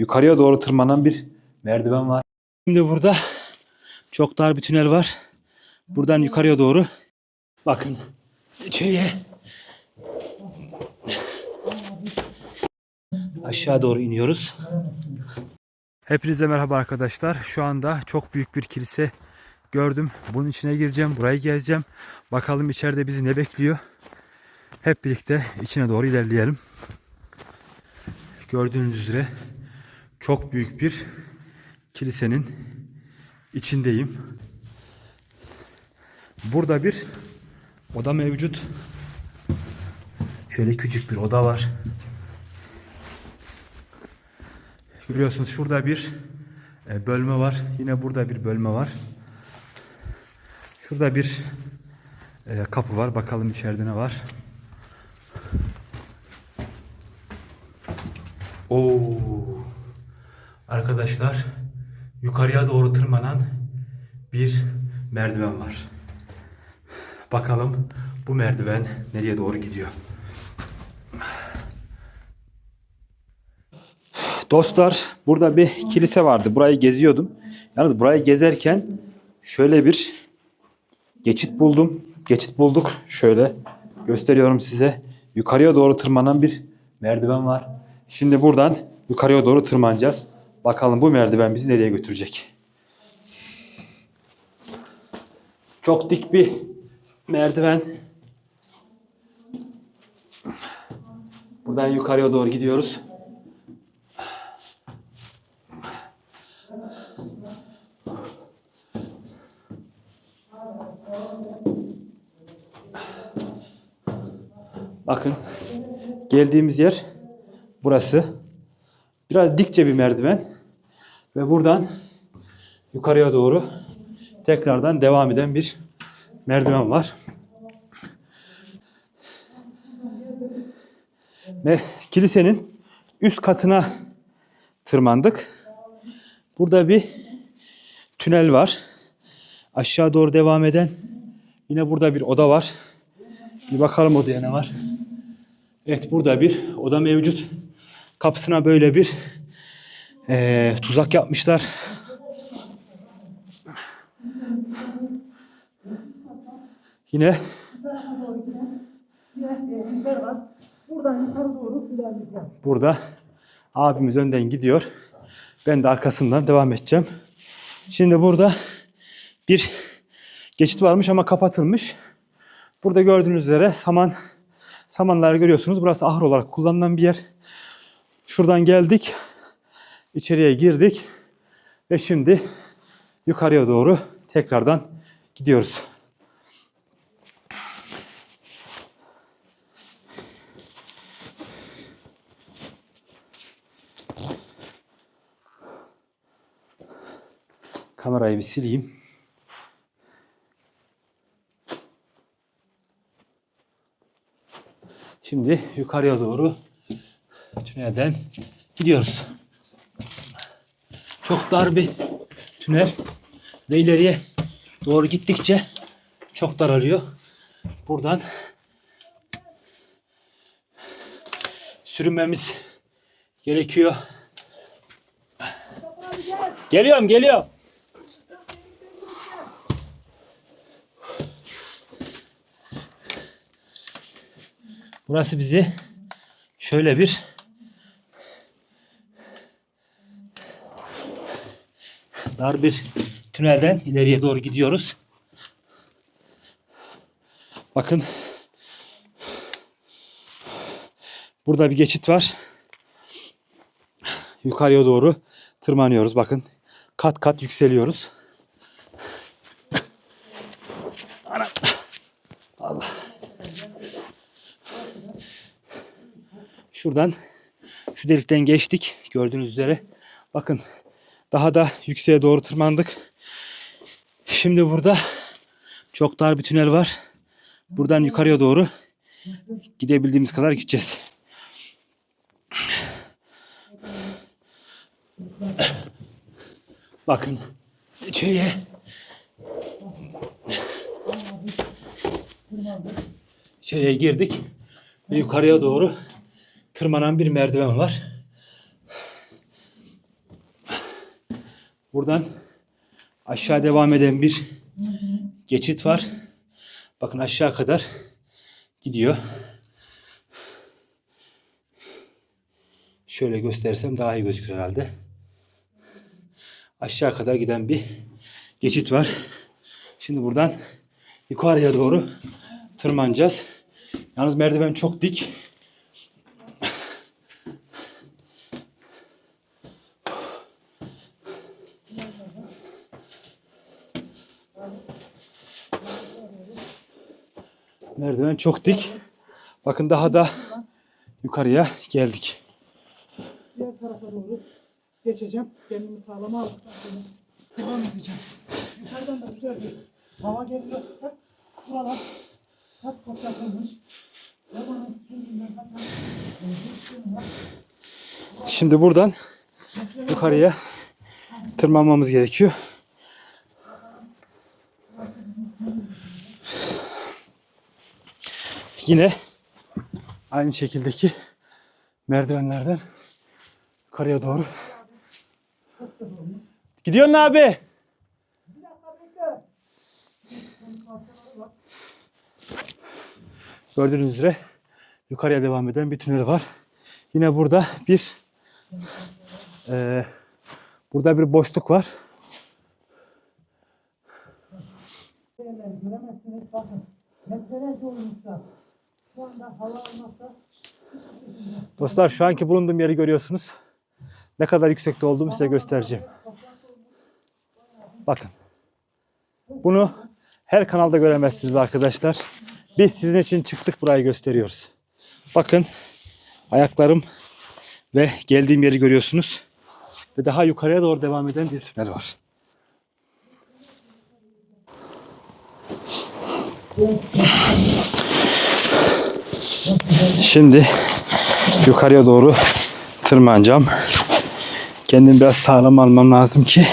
yukarıya doğru tırmanan bir merdiven var. Şimdi burada çok dar bir tünel var. Buradan yukarıya doğru bakın içeriye aşağı doğru iniyoruz. Hepinize merhaba arkadaşlar. Şu anda çok büyük bir kilise gördüm. Bunun içine gireceğim. Burayı gezeceğim. Bakalım içeride bizi ne bekliyor. Hep birlikte içine doğru ilerleyelim. Gördüğünüz üzere çok büyük bir kilisenin içindeyim. Burada bir oda mevcut. Şöyle küçük bir oda var. Görüyorsunuz şurada bir e, bölme var. Yine burada bir bölme var. Şurada bir e, kapı var. Bakalım içeride ne var. Oo. Arkadaşlar yukarıya doğru tırmanan bir merdiven var. Bakalım bu merdiven nereye doğru gidiyor. Dostlar burada bir kilise vardı. Burayı geziyordum. Yalnız burayı gezerken şöyle bir geçit buldum. Geçit bulduk. Şöyle gösteriyorum size. Yukarıya doğru tırmanan bir merdiven var. Şimdi buradan yukarıya doğru tırmanacağız. Bakalım bu merdiven bizi nereye götürecek. Çok dik bir merdiven. Buradan yukarıya doğru gidiyoruz. Bakın geldiğimiz yer burası. Biraz dikçe bir merdiven ve buradan yukarıya doğru tekrardan devam eden bir merdiven var. Ve kilisenin üst katına tırmandık. Burada bir tünel var. Aşağı doğru devam eden yine burada bir oda var. Bir bakalım odaya ne var. Evet burada bir oda mevcut. Kapısına böyle bir eee, tuzak yapmışlar. Yine burada abimiz önden gidiyor. Ben de arkasından devam edeceğim. Şimdi burada bir geçit varmış ama kapatılmış. Burada gördüğünüz üzere saman samanları görüyorsunuz. Burası ahır olarak kullanılan bir yer. Şuradan geldik. içeriye girdik. Ve şimdi yukarıya doğru tekrardan gidiyoruz. Kamerayı bir sileyim. Şimdi yukarıya doğru tünelden gidiyoruz. Çok dar bir tünel ve ileriye doğru gittikçe çok daralıyor. Buradan sürünmemiz gerekiyor. Geliyorum, geliyorum. Burası bizi şöyle bir dar bir tünelden ileriye doğru gidiyoruz. Bakın burada bir geçit var. Yukarıya doğru tırmanıyoruz. Bakın kat kat yükseliyoruz. Allah. Şuradan şu delikten geçtik. Gördüğünüz üzere. Bakın daha da yükseğe doğru tırmandık. Şimdi burada çok dar bir tünel var. Buradan yukarıya doğru gidebildiğimiz kadar gideceğiz. Bakın içeriye içeriye girdik ve yukarıya doğru tırmanan bir merdiven var. Buradan aşağı devam eden bir geçit var. Bakın aşağı kadar gidiyor. Şöyle göstersem daha iyi gözükür herhalde. Aşağı kadar giden bir geçit var. Şimdi buradan yukarıya doğru tırmanacağız. Yalnız merdiven çok dik. Merdiven çok dik. Bakın daha da yukarıya geldik. Diğer tarafa doğru geçeceğim. Kendimi sağlama aldıktan sonra devam edeceğim. Yukarıdan da güzel bir hava geliyor. Bak buralar kat kat yapılmış. Şimdi buradan yukarıya tırmanmamız gerekiyor. Yine aynı şekildeki merdivenlerden yukarıya doğru. Gidiyorsun abi. Gördüğünüz üzere yukarıya devam eden bir tünel var. Yine burada bir eee, burada bir boşluk var. Göremezsiniz. Bakın metrelerce olmuşlar. Şu anda hava almazsa Dostlar şu anki bulunduğum yeri görüyorsunuz. Ne kadar yüksekte olduğumu size göstereceğim. Bakın. Bunu her kanalda göremezsiniz arkadaşlar. Biz sizin için çıktık burayı gösteriyoruz. Bakın ayaklarım ve geldiğim yeri görüyorsunuz. Ve daha yukarıya doğru devam eden bir tünel var. Şimdi yukarıya doğru tırmanacağım. Kendimi biraz sağlam almam lazım ki.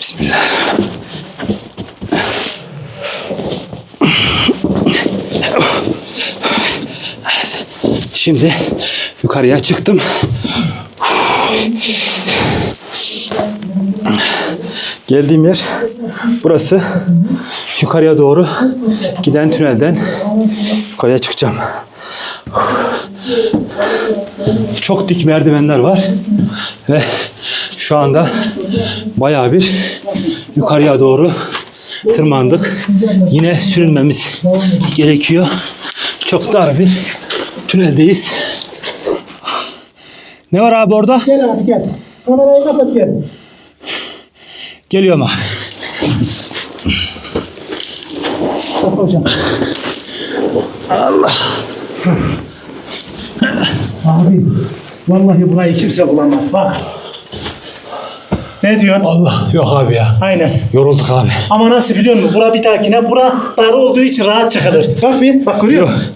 Bismillah. Evet. Şimdi yukarıya çıktım. Geldiğim yer burası. Yukarıya doğru giden tünelden yukarıya çıkacağım. Çok dik merdivenler var ve şu anda bayağı bir yukarıya doğru tırmandık. Yine sürünmemiz gerekiyor. Çok dar bir tüneldeyiz. Ne var abi orada? Gel abi gel. Kamerayı kapat gel. Geliyorum abi. Bak hocam. Allah. Abi vallahi burayı kimse bulamaz. Bak. Ne diyorsun? Allah yok abi ya. Aynen. Yorulduk abi. Ama nasıl biliyor musun? Bura bir dahakine bura dar olduğu için rahat çıkılır. Bak bir bak görüyor Yok. musun?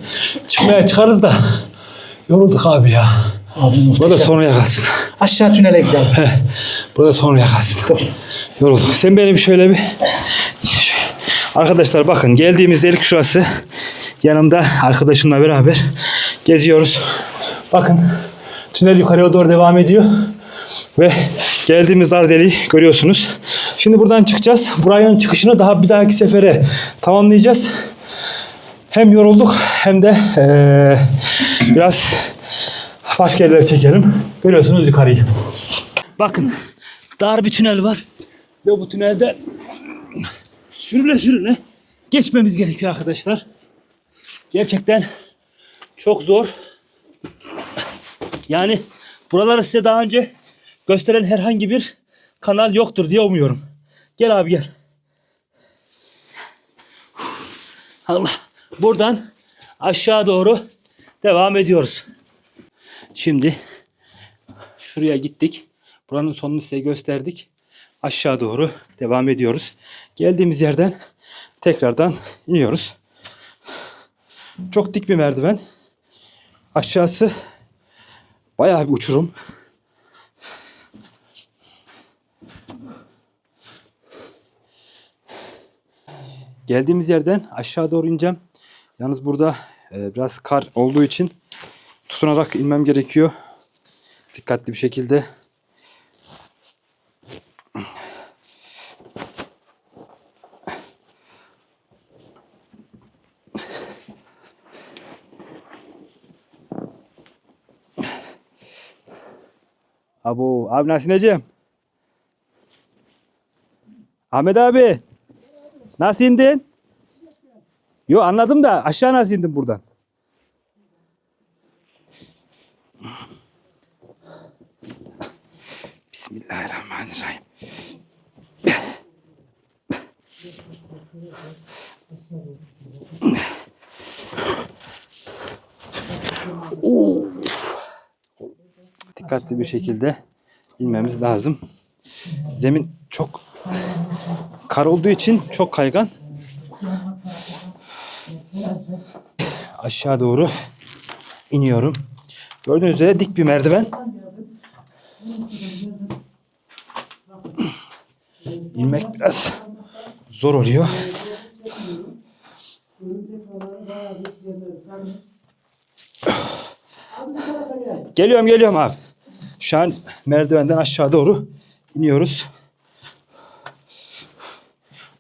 Çıkmaya çıkarız da yorulduk abi ya. Abi Burada muhteşem. sonra yakasın. Aşağı tünele gidelim. He. Burada sonra yakasın. Dur. Yorulduk. Sen benim şöyle bir... Arkadaşlar bakın geldiğimiz delik şurası. Yanımda arkadaşımla beraber geziyoruz. Bakın tünel yukarıya doğru devam ediyor. Ve geldiğimiz dar deliği görüyorsunuz. Şimdi buradan çıkacağız. Buranın çıkışını daha bir dahaki sefere tamamlayacağız. Hem yorulduk hem de eee, biraz başka yerlere çekelim. Görüyorsunuz yukarıyı. Bakın dar bir tünel var. Ve bu tünelde sürüne sürüne geçmemiz gerekiyor arkadaşlar. Gerçekten çok zor. Yani buraları size daha önce gösteren herhangi bir kanal yoktur diye umuyorum. Gel abi gel. Allah. Buradan aşağı doğru devam ediyoruz. Şimdi şuraya gittik. Buranın sonunu size gösterdik. Aşağı doğru devam ediyoruz. Geldiğimiz yerden tekrardan iniyoruz. Çok dik bir merdiven. Aşağısı bayağı bir uçurum. Geldiğimiz yerden aşağı doğru ineceğim. Yalnız burada e, biraz kar olduğu için tutunarak inmem gerekiyor. Dikkatli bir şekilde. Abo abi nasıl ineceğim? Ahmet abi. Nasıl indin? Yo anladım da aşağı nasıl indin buradan? Bismillahirrahmanirrahim. Dikkatli bir şekilde inmemiz lazım. Zemin çok kar olduğu için çok kaygan. Aşağı doğru iniyorum. Gördüğünüz üzere dik bir merdiven. İnmek biraz zor oluyor. Geliyorum geliyorum abi. Şu an merdivenden aşağı doğru iniyoruz.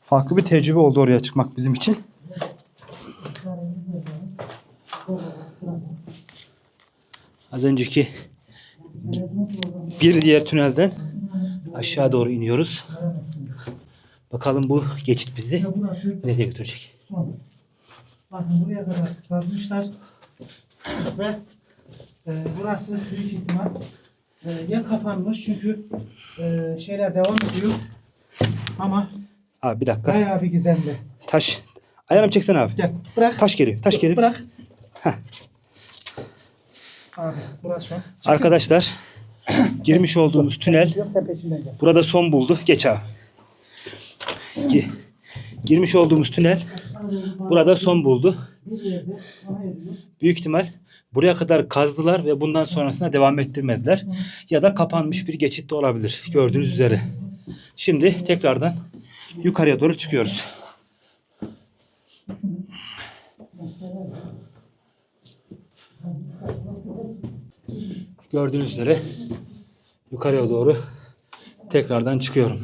Farklı bir tecrübe oldu oraya çıkmak bizim için. Az önceki bir diğer tünelden aşağı doğru iniyoruz. Bakalım bu geçit bizi nereye götürecek? Bakın buraya kadar kazmışlar. Ve e, burası büyük ihtimal e, ya kapanmış çünkü e, şeyler devam ediyor. Ama Abi bir dakika. bayağı bir gizemli. Taş. Ayağını çeksen abi. Gel bırak. Taş geliyor. Taş geliyor. Bırak. Heh. Abi burası son. Arkadaşlar girmiş olduğumuz tünel Yok sen peşinden gel. burada son buldu. Geç abi. Gi- Girmiş olduğumuz tünel burada son buldu. Bir yerde sona eriyor. Büyük ihtimal buraya kadar kazdılar ve bundan sonrasına devam ettirmediler. Ya da kapanmış bir geçit de olabilir. Gördüğünüz üzere. Şimdi tekrardan yukarıya doğru çıkıyoruz. Gördüğünüz üzere yukarıya doğru tekrardan çıkıyorum.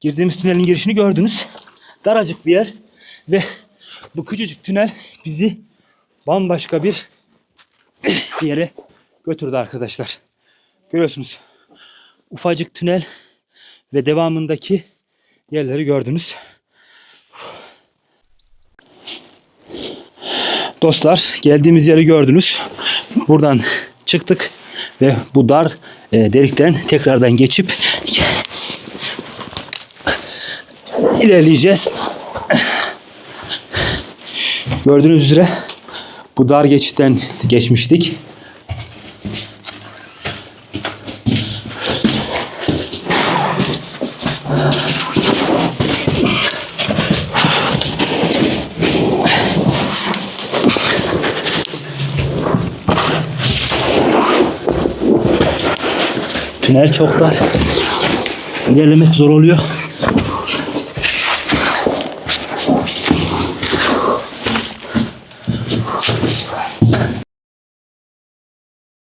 Girdiğimiz tünelin girişini gördünüz. Daracık bir yer ve bu küçücük tünel bizi bambaşka bir yere götürdü arkadaşlar. Görüyorsunuz. Ufacık tünel ve devamındaki yerleri gördünüz. Dostlar geldiğimiz yeri gördünüz. Buradan çıktık ve bu dar e, delikten tekrardan geçip ilerleyeceğiz. Gördüğünüz üzere bu dar geçitten geçmiştik. Tünel çok dar. İlerlemek zor oluyor.